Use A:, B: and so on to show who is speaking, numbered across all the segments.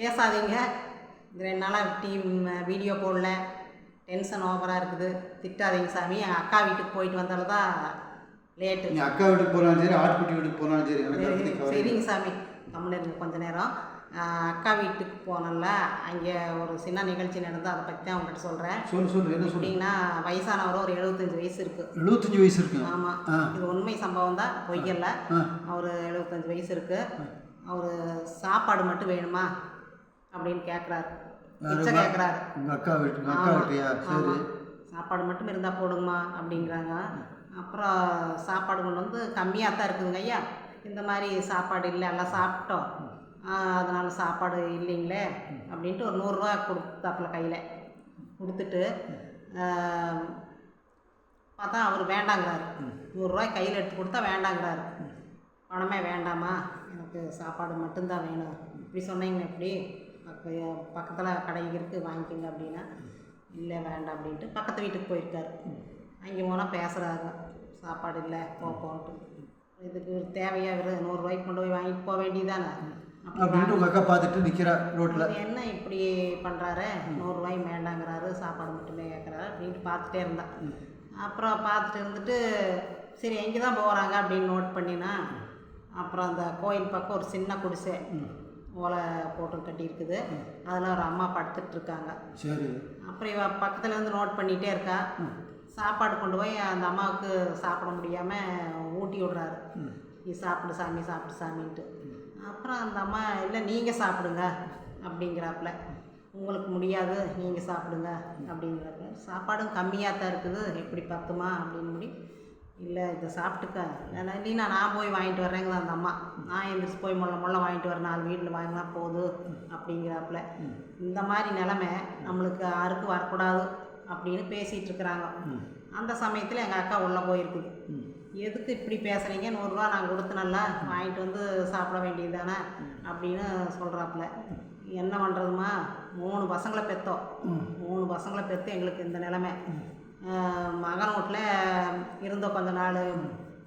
A: பேசாதீங்க. இந்த ரெண்டு நாளாக டீம் வீடியோ போடல. டென்ஷன் ஓவராக இருக்குது. திட்டாதீங்க சாமி. எங்கள் அக்கா வீட்டுக்கு போயிட்டு வந்தால தான் லேட்டு.
B: நீ அக்கா வீட்டுக்கு போனாலும் சரி ஆட்டுக்குட்டி வீட்டுக்கு போனாலும் சரி.
A: சரிங்க சாமி. கம்முன்னு இருங்க கொஞ்ச நேரம். அக்கா வீட்டுக்கு போனோம்ல அங்கே ஒரு சின்ன நிகழ்ச்சி நடந்து அதை பற்றி தான் உங்கள்கிட்ட சொல்கிறேன்
B: சொல்லு சொல்லு என்ன சொல்லு?
A: எப்படின்னா வயசானவர் ஒரு எழுபத்தஞ்சு வயசு இருக்குது
B: எழுபத்தஞ்சு வயசு இருக்கு?
A: ஆமாம். இது உண்மை சம்பவம் தான். பொய்யல்ல. அவர் எழுபத்தஞ்சு வயசு இருக்கு. அவர் சாப்பாடு மட்டும் வேணுமா? அப்படின்னு கேட்குறாரு கேட்குறாரு
B: உங்கள் அக்கா வீட்டு உங்கள் அக்கா வீட்டையா? சரி.
A: சாப்பாடு மட்டும் இருந்தால் போடுங்கம்மா அப்படிங்கிறாங்க அப்புறம் சாப்பாடு கொண்டு வந்து கம்மியாக தான் இருக்குதுங்க ஐயா. இந்த மாதிரி சாப்பாடு இல்லை எல்லாம் சாப்பிட்டோம். அதனால சாப்பாடு இல்லைங்களே அப்படின்ட்டு ஒரு நூறுரூவா கொடுத்தாப்புல கையில். கொடுத்துட்டு பார்த்தா அவர் வேண்டாங்கிறாரு. நூறுரூவாய் கையில் எடுத்து கொடுத்தா வேண்டாங்கிறாரு. பணமே வேண்டாமா? எனக்கு சாப்பாடு மட்டும்தான் வேணும். இப்படி சொன்னீங்கன்னா எப்படி? பக்கத்தில் கடை இருக்குது வாங்கிக்கோங்க அப்படின்னா இல்லை வேண்டாம் அப்படின்ட்டு பக்கத்து வீட்டுக்கு போயிருக்காரு. அங்கே போனால் பேசுகிறாங்க சாப்பாடு இல்லை போ போன்ட்டு. இதுக்கு ஒரு தேவையா இவர் நூறுரூவாய்க்கு கொண்டு போய் வாங்கிட்டு போக வேண்டியதானே? அப்படி
B: அப்படின்ட்டு உங்கள் அக்கா பார்த்துட்டு நிற்கிறா ரோட்டில்
A: என்ன இப்படி பண்ணுறாரு நூறுரூவாய் வேண்டாங்கிறாரு சாப்பாடு மட்டுமே கேட்குறாரு அப்படின்ட்டு பார்த்துட்டே இருந்தான் அப்புறம் பார்த்துட்டு இருந்துட்டு சரி எங்கே தான் போகிறாங்க அப்படின்னு நோட் பண்ணினா அப்புறம் அந்த கோயில் பக்கம் ஒரு சின்ன குடிசை. ஓலை போட்டு கட்டியிருக்குது. அதில் ஒரு அம்மா படுத்துட்டு இருக்காங்க
B: சரி.
A: அப்புறம் இவ பக்கத்துல இருந்து நோட் பண்ணிகிட்டே இருக்கா. சாப்பாடு கொண்டு போய் அந்த அம்மாவுக்கு சாப்பிட முடியாமல் ஊட்டி விடுறாரு. நீ சாப்பிடு சாமி சாப்பிடு சாமின்ட்டு. அப்புறம் அந்த அம்மா இல்லை நீங்கள் சாப்பிடுங்க. அப்படிங்கிறாப்புல. உங்களுக்கு முடியாது நீங்கள் சாப்பிடுங்க. அப்படிங்கிறாப்புல. சாப்பாடும் கம்மியாக தான் இருக்குது. எப்படி பத்துமா அப்படின்னு முடி இல்லை இதை சாப்பிட்டுக்க இல்லைன்னா இல்லைன்னா நான் போய் வாங்கிட்டு வர்றேங்க அந்த அம்மா. நான் எந்திரிச்சு போய் முள்ள முள்ள வாங்கிட்டு வரேன் நாலு வீட்டில் வாங்கினா போதும் அப்படிங்கிறாப்புல. இந்த மாதிரி நிலமை நம்மளுக்கு யாருக்கு வரக்கூடாது அப்படின்னு பேசிகிட்டு இருக்கிறாங்க அந்த சமயத்தில் எங்கள் அக்கா உள்ளே போயிருக்குது. எதுக்கு இப்படி பேசுகிறீங்க நூறுரூவா நான் கொடுத்து நல்லா வாங்கிட்டு வந்து சாப்பிட வேண்டியது தானே அப்படின்னு சொல்கிறாப்புல என்ன பண்ணுறதுமா மூணு பசங்களை பெற்றோம் மூணு பசங்களை பெற்று எங்களுக்கு இந்த நிலமை. மகன் வீட்டில் இருந்தோம் கொஞ்ச நாள்.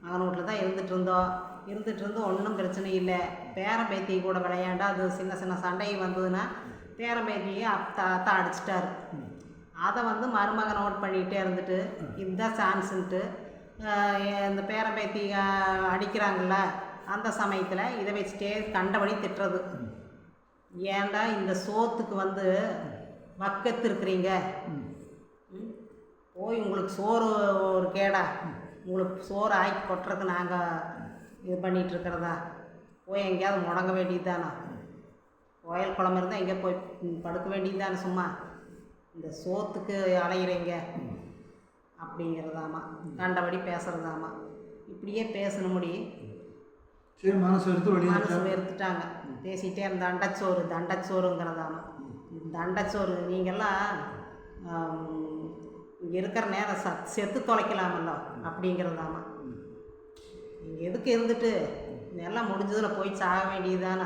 A: மகன் வீட்டில் தான் இருந்துட்டு இருந்தோம் இருந்துட்டு இருந்தோம் ஒன்றும் பிரச்சனை இல்லை. பேரன் பேத்தி கூட விளையாண்டா அது சின்ன சின்ன சண்டை வந்ததுன்னா பேரன் பேத்தியை அத்தா அத்தா அடிச்சிட்டாரு. அதை வந்து மருமகன் நோட் பண்ணிகிட்டே இருந்துட்டு இதுதான் சான்ஸுன்ட்டு இந்த பேரன் பேத்தி அடிக்கிறாங்கள அந்த சமயத்தில் இதை வச்சுட்டே கண்டபடி திட்டுறது. ஏன்டா இந்த சோத்துக்கு வந்து வக்கத்து இருக்கிறீங்க? போய் உங்களுக்கு சோறு ஒரு கேடா உங்களுக்கு சோறு ஆக்கி கொட்டுறதுக்கு நாங்கள் இது பண்ணிகிட்டு இருக்கிறதா? போய் எங்கேயாவது முடங்க வேண்டியது தானே கோயில் குளம் இருந்தால் எங்கே போய் படுக்க வேண்டியது தானே சும்மா? இந்த சோத்துக்கு அலையிறீங்க. அப்படிங்கிறதாமா. கண்டபடி பேசுகிறதாமா இப்படியே பேசணும் முடி
B: மனசு
A: வெறுத்துட்டாங்க. பேசிகிட்டே இருந்த தண்டச்சோறு தண்டச்சோறுங்கிறதாமா. தண்டச்சோறு நீங்கள்லாம் இருக்கிற நேரம் சத் செத்து தொலைக்கலாமல்ல? அப்படிங்கிறதாமா. நீங்கள் எதுக்கு இருந்துட்டு எல்லாம் முடிஞ்சதில் போய் சாக வேண்டியதுதானே?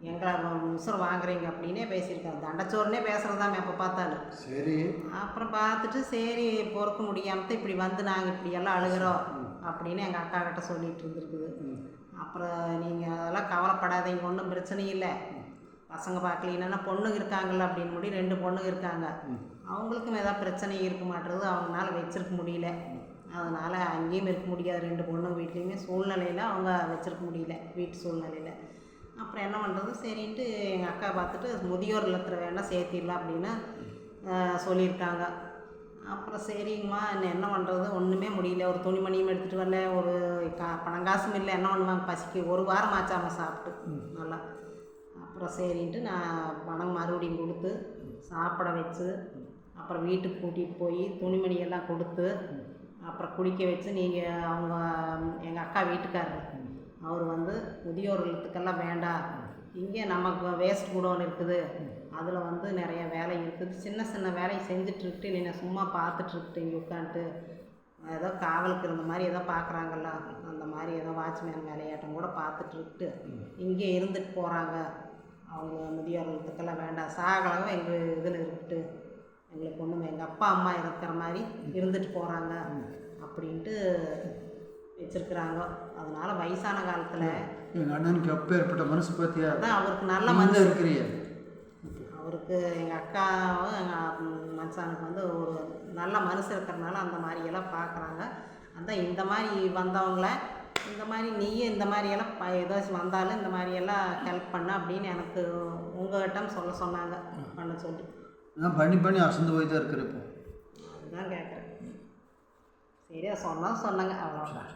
A: எங்களை உசுரம் வாங்குறீங்க அப்படின்னே பேசியிருக்காங்க தண்டச்சோறுனே பேசுகிறதாமே எப்போ பார்த்தாலும்.
B: சரி.
A: அப்புறம் பார்த்துட்டு சரி பொறுக்க முடியாமல் இப்படி வந்து நாங்கள் இப்படி எல்லாம் அழுகிறோம் அப்படின்னு எங்கள் அக்கா கிட்ட சொல்லிட்டு இருந்திருக்குது. அப்புறம் நீங்கள் அதெல்லாம் கவலைப்படாதீங்க ஒன்றும் பிரச்சனை இல்லை. பசங்க பார்க்கலன்னா பொண்ணுங்க இருக்காங்கல்ல அப்படின்னு முடி ரெண்டு பொண்ணுங்க இருக்காங்க. அவங்களுக்கும் ஏதாவது பிரச்சனை இருக்க மாட்டேறது அவங்களால வச்சிருக்க முடியல. அதனால் அங்கேயும் இருக்க முடியாது ரெண்டு பொண்ணுங்க வீட்லேயுமே சூழ்நிலையில் அவங்க வச்சிருக்க முடியல வீட்டு சூழ்நிலையில். அப்புறம் என்ன பண்ணுறது சரின்ட்டு எங்கள் அக்கா பார்த்துட்டு முதியோர் இல்லத்தில் வேணால் சேர்த்திடலாம் அப்படின்னு சொல்லியிருக்காங்க. அப்புறம் சரிங்கம்மா என்ன பண்ணுறது ஒன்றுமே முடியல. ஒரு துணிமணியும் எடுத்துகிட்டு வரல ஒரு கா பணங்காசும் இல்லை என்ன பண்ணுவாங்க? பசிக்கு. ஒரு வாரம் ஆச்சாம சாப்பிட்டு. நல்லா. அப்புறம் சரின்ட்டு நான் பணம் மறுபடியும் கொடுத்து சாப்பிட வச்சு அப்புறம் வீட்டுக்கு கூட்டிகிட்டு போய் துணிமணியெல்லாம் கொடுத்து அப்புறம் குளிக்க வச்சு நீங்கள் அவங்க எங்கள் அக்கா வீட்டுக்காரர் அவர் வந்து முதியோர் இல்லத்துக்கெல்லாம் வேண்டாம் இங்கே நமக்கு வேஸ்ட் குடோன் இருக்குது அதில் வந்து நிறைய வேலை இருக்குது சின்ன சின்ன வேலையை செஞ்சுட்டு நீங்கள் சும்மா பார்த்துட்ருக்கிட்டு இங்கே உட்காந்துட்டு ஏதோ காவலுக்கு இருந்த மாதிரி ஏதோ பார்க்குறாங்கல்ல அந்த மாதிரி ஏதோ வாட்ச்மேன் வேலையாட்டம் கூட பார்த்துட்ருக்கிட்டு இங்கே இருந்துட்டு போகிறாங்க அவங்க முதியோர் இல்லத்துக்கெல்லாம் வேண்டாம். சாகலகம் எங்கள் இதில் இருக்கட்டு எங்களுக்கு ஒன்றும் எங்கள் அப்பா அம்மா இருக்கிற மாதிரி இருந்துட்டு போகிறாங்க அப்படின்ட்டு வச்சுருக்குறாங்க. அதனால வயசான காலத்தில்
B: எங்கள் அண்ணனுக்கு எப்போ ஏற்பட்ட மனசு பார்த்தியா
A: அதான் அவருக்கு நல்ல மனசு.
B: தான் இருக்கிறிய
A: அவருக்கு எங்கள் அக்காவும் எங்கள் மச்சானுக்கு வந்து ஒரு நல்ல மனசு இருக்கிறனால அந்த மாதிரியெல்லாம் பார்க்குறாங்க அதான் இந்த மாதிரி வந்தவங்கள இந்த மாதிரி நீயும் இந்த மாதிரியெல்லாம் ப ஏதாச்சும் வந்தாலும் இந்த மாதிரியெல்லாம் ஹெல்ப் பண்ண அப்படின்னு எனக்கு உங்கள்கிட்ட சொல்ல சொன்னாங்க பண்ண சொல்லி.
B: நான் பண்ணி பண்ணி அசந்து போய் தான் இருக்கிறேன் இப்போ.
A: அதுதான் கேட்குறேன் சரியா சொன்னால் சொன்னாங்க அவ்வளோதான்